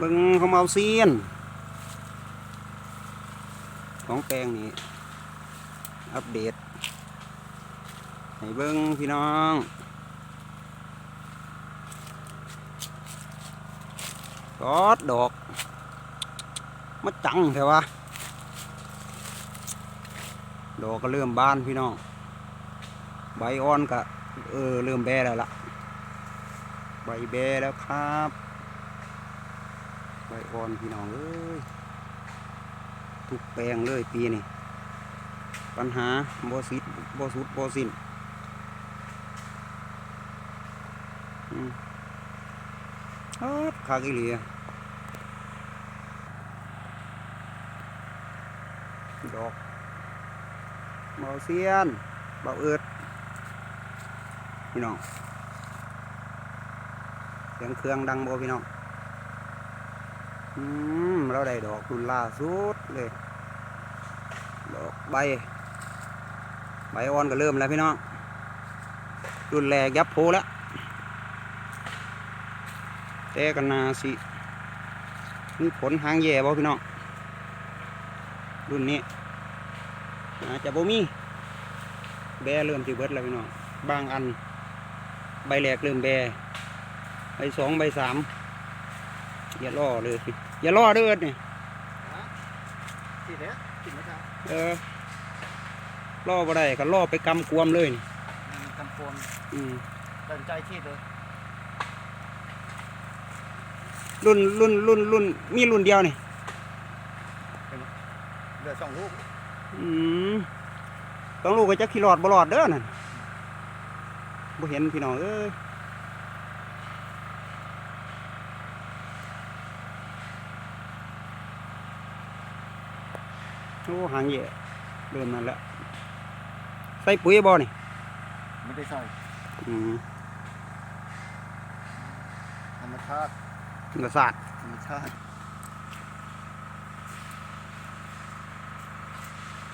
เบิ่งเขามเอาเซียน ของแปลงนี่อัปเดต ให้เบิ่งพี่น้องกอดดอกมาจังเถอะวะดอกก็เริ่มบานพี่น้อง ใบอ่อนก็เออเริ่มแบแล้วล่ะ ใบแบแล้วครับ ใบอ่อนพี่น้องเอ้ยทุกแปลงเลยปีนี้ปัญหาบ่สิดบ่สุดบ่สิ้นอืมอ๊าดคากอีหลีอะดอกเบาเซียนเบาเอิดพี่น้องเสียงเครื่องดังบ่พี่น้อง อืมเราได้ดอกรุ่นล่าสุดเลย ดอกใบ ใบอ่อนก็เริ่มแล้วพี่น้อง รุ่นแรกยับโพแล้วแต่กันนาสิมีผลหางแย่บ่พี่น้อง รุ่นนี้อาจจะบ่มีแบเริ่มสิเบิดแล้วพี่น้อง บางอัน ใบแรกเริ่มแบ ใบสองใบสามอย่าล่อเลย อย่าล่อเด้อเนี่ยติดแล้วติดไหมครับเออล่อบ่ได้ก็ล่อไปกำกวมเลยนี่มีกำปนอืมเดินใจที่เลยรุ่นรุ่นรุ่นรุ่นมีรุ่นเดียวนี่เหลือสองลูกอืมต้องลูกก็จะขี่รอดบ่รอดเด้อนั่นบ่เห็นพี่น้องเอ้ย โอ้หางแย่เริ่มนั่นแล้วใส่ปุ๋ยบ่นี่ไม่ได้ใส่อืมธรรมชาติกระสาดธรรมชาติ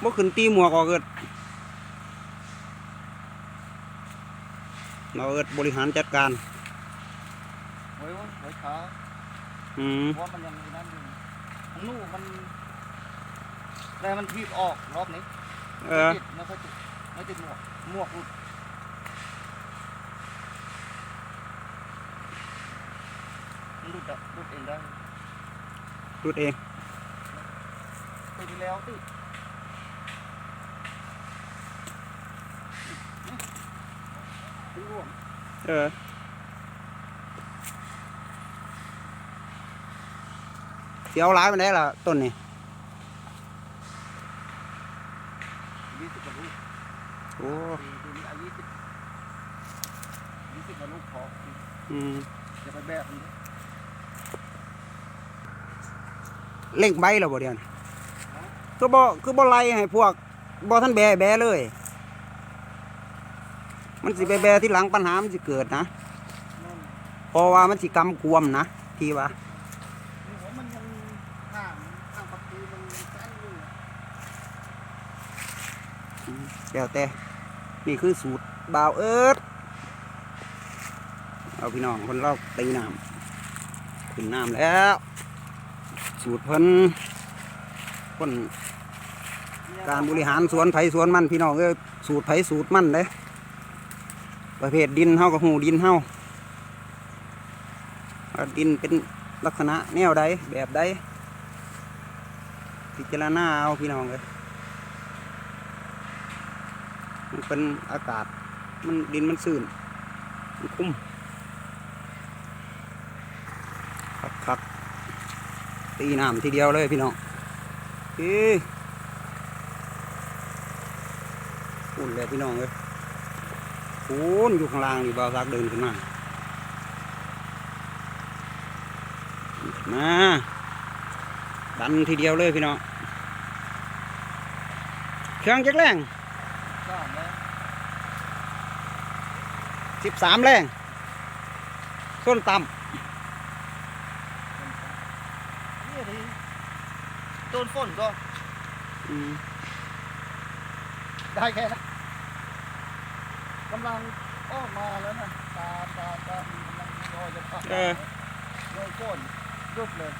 บ่ขึ้นตีหมวกออกเกิดเราเอิดบริหารจัดการไว้ไว้ไว้ขาอืมเพราะมันยังมีนั่นอยู่มันนู่มัน แต่มันทีบออกรอบนี้เออ ไม่ติดไม่ค่อยติดไม่ติดหมวกหมวกหลุดมันหลุดอะหลุดเองได้รุดเองปีที่แล้วติดติดร่วมเออเสียวร้ายไปไหนล่ะต้นนี่ ยี่สิบกว่าลูก โอ้ปีปีนี้อายุยี่สิบยี่สิบกว่าลูกพออืมอย่าไปแบบมันดิเล่งใบแล้วบ่เดียวนี้คือบ่คือบ่ไล่ให้พวกบ่ท่านแบแบเลย มันสิไปแบที่หลังปัญหามันสิเกิดนะนั่นเพราะว่ามันสิกำกวมนะที่ว่าหัวมันยังห่างห่างประตูมันยังสั้นอยู่อะแล้วแต่ นี่คือสูตรบาวเอิร์ดเอาพี่น้องคนเราตีน้ำขึ้นน้ำแล้ว สูตรเพิ่นคนการบริหารสวนไผสวนมันพี่น้องเอ้ยสูตรไผสูตรมันเด้ประเภทดินเฮากับหูดินเท่าดินเป็นลักษณะแนวใดแบบใดพิจารณาเอาพี่น้องเลย มันเป็นอากาศ มันดินมันซื่นมันคุ้มคักคักตีน้ำทีเดียวเลยพี่น้องเฮ้ยอุ่นเลยพี่น้องเลยปูนอยู่ข้างล่างนี่บ่าวซักเดินขึ้นมามาดันทีเดียวเลยพี่น้องเครื่องจักแรง สามแล้ว สิบสามแรงส้นต่นี่ดิโดนฝนก็ำอืมได้แค่นั้นกำลังออกมาแล้วนะตาตาตามันกำลังรอจะพักเออโดนฝนยุบเลย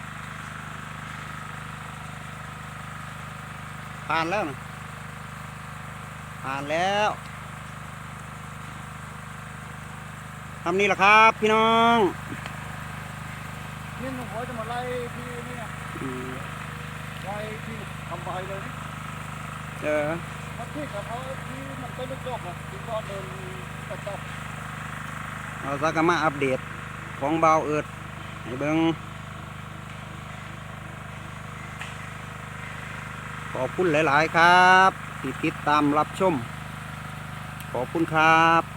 ผ่านแล้วนะผ่านแล้ว ทำนี่แหละครับ พี่น้องนี่หนุ่มหัวจะมาไล่ที่นี่นะอืมไล่ที่ทำใบเลยนี่เออมันที่กับเขาที่มันเป็นลูกดอกนะที่ก็เดินกระจกเราสักกมาอัปเดตของเบาวเอิดให้เบิงขอบคุณหลาย ๆ ครับ ที่ติดตามรับชม ขอบคุณครับ